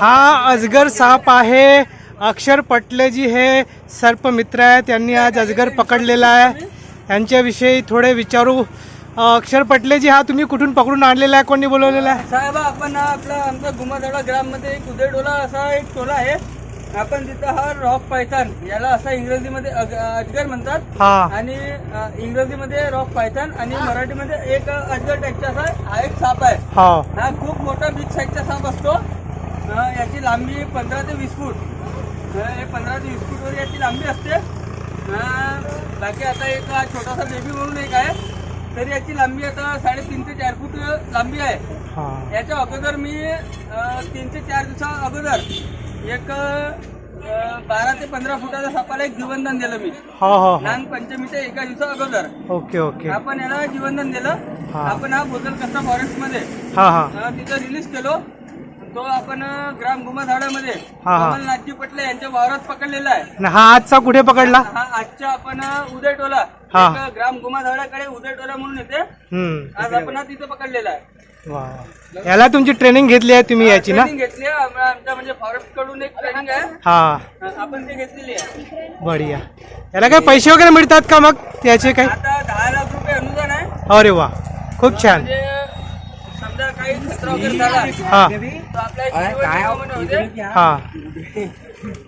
हा अजगर साप आहे. अक्षर पटलेजी हे सर्पमित्र आहे त्यांनी आज अजगर पकडलेला आहे. यांच्याविषयी थोडे विचारू. अक्षर पटलेजी हा तुम्ही कुठून पकडून आणलेला आहे? कोणी बोलवलेला आहे? साहेब आपण आपला आमचा गुमादडा ग्राममध्ये एक उदयडोला असा एक टोला आहे. आपण तिथं हा रॉक पायथन याला असा इंग्रजीमध्ये अग- अजगर म्हणतात. हा. आणि अ, इंग्रजीमध्ये रॉक पायथन आणि मराठीमध्ये एक अजगर टाईपचा असा हा एक साप आहे. हा. हा खूप मोठा बिग साईजचा साप असतो. याची लांबी पंधरा ते वीस फूट. हे पंधरा ते वीस फूटवर याची लांबी असते. बाकी आता एक छोटासा बेबी म्हणून एक आहे. तरी याची लांबी आता साडेतीन ते चार फूट लांबी आहे. हा. याच्या अगोदर मी तीन ते चार दिवसा अगोदर एक बारा ते पंधरा फुटाच्या सापाला एक जीवनदान दिलं मी. नाग पंचमीच्या एका दिवसा अगोदर. Okay okay. आपण याला जीवनदान दिलं. आपण हा बोधल कसा फॉरेस्टमध्ये तिथं रिलीज केलो. तो आपण ग्राम गुमा झाडामध्ये हा, हा. कमलनाथजी पटले यांच्या वावरात पकडलेला आहे. आणि हा आजचा कुठे पकडला? हा आजच्या आपण उदय टोला हा. एक ग्राम गुमा झाडाकडे उदय टोला म्हणून येते. हम्म. आज आपण हा तिथं पकडलेला आहे. वा. वा. याला तुमची ट्रेनिंग घेतली आहे तुम्ही याची ना? ट्रेनिंग घेतली आहे. आम- आमच्या म्हणजे फॉरेस्टकडून एक ट्रेनिंग आहे. हा. आपण ती घेतलेली आहे. बढिया. याला काही पैसे वगैरे मिळतात का मग? त्याचे काही? आता दहा लाख रुपये अनुदान आहे. अरे वा. खूप छान. म्हणजे समजा काही खतरा वगैरे झाला हा. हा?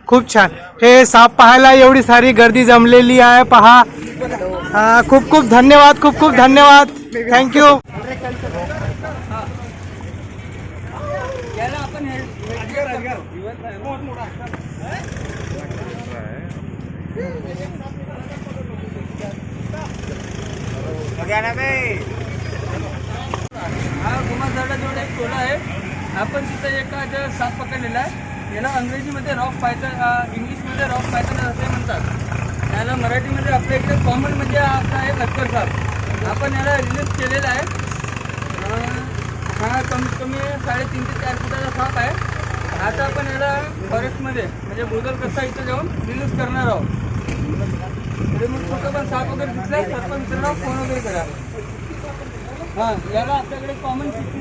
खूप छान. हे साप पाहायला एवढी सारी गर्दी जमलेली आहे पहा. हा, खूप खूप धन्यवाद खूप खूप धन्यवाद. थँक्यू याला आपण हे- हा एक टोला आपण तिथं एका इथं साप पकडलेला आहे याला अंग्रेजीमध्ये रॉक पायथन इंग्लिशमध्ये रॉक पायथन असे म्हणतात. याला मराठीमध्ये आपल्या इकडे कॉमन म्हणजे हा आपला आहे लक्कर साप. आपण याला रिलीज केलेला आहे. हा कमीत कमी साडेतीन ते चार फुटाचा साप आहे. आता आपण याला फॉरेस्टमध्ये म्हणजे बोदल कसा इथं जाऊन रिलीज करणार आहोत. मग कुठं पण साप वगैरे दिसला सरपंच मित्रांनो फोन वगैरे करा. हा याला आपल्याकडे कॉमन सिक्स्टी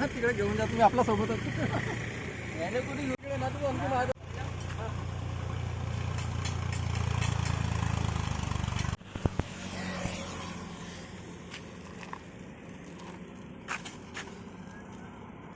तिकडे घेऊन जा तुम्ही आपल्या सोबतच याने कुठे घेऊन गेले ना तू आमच्या मागं.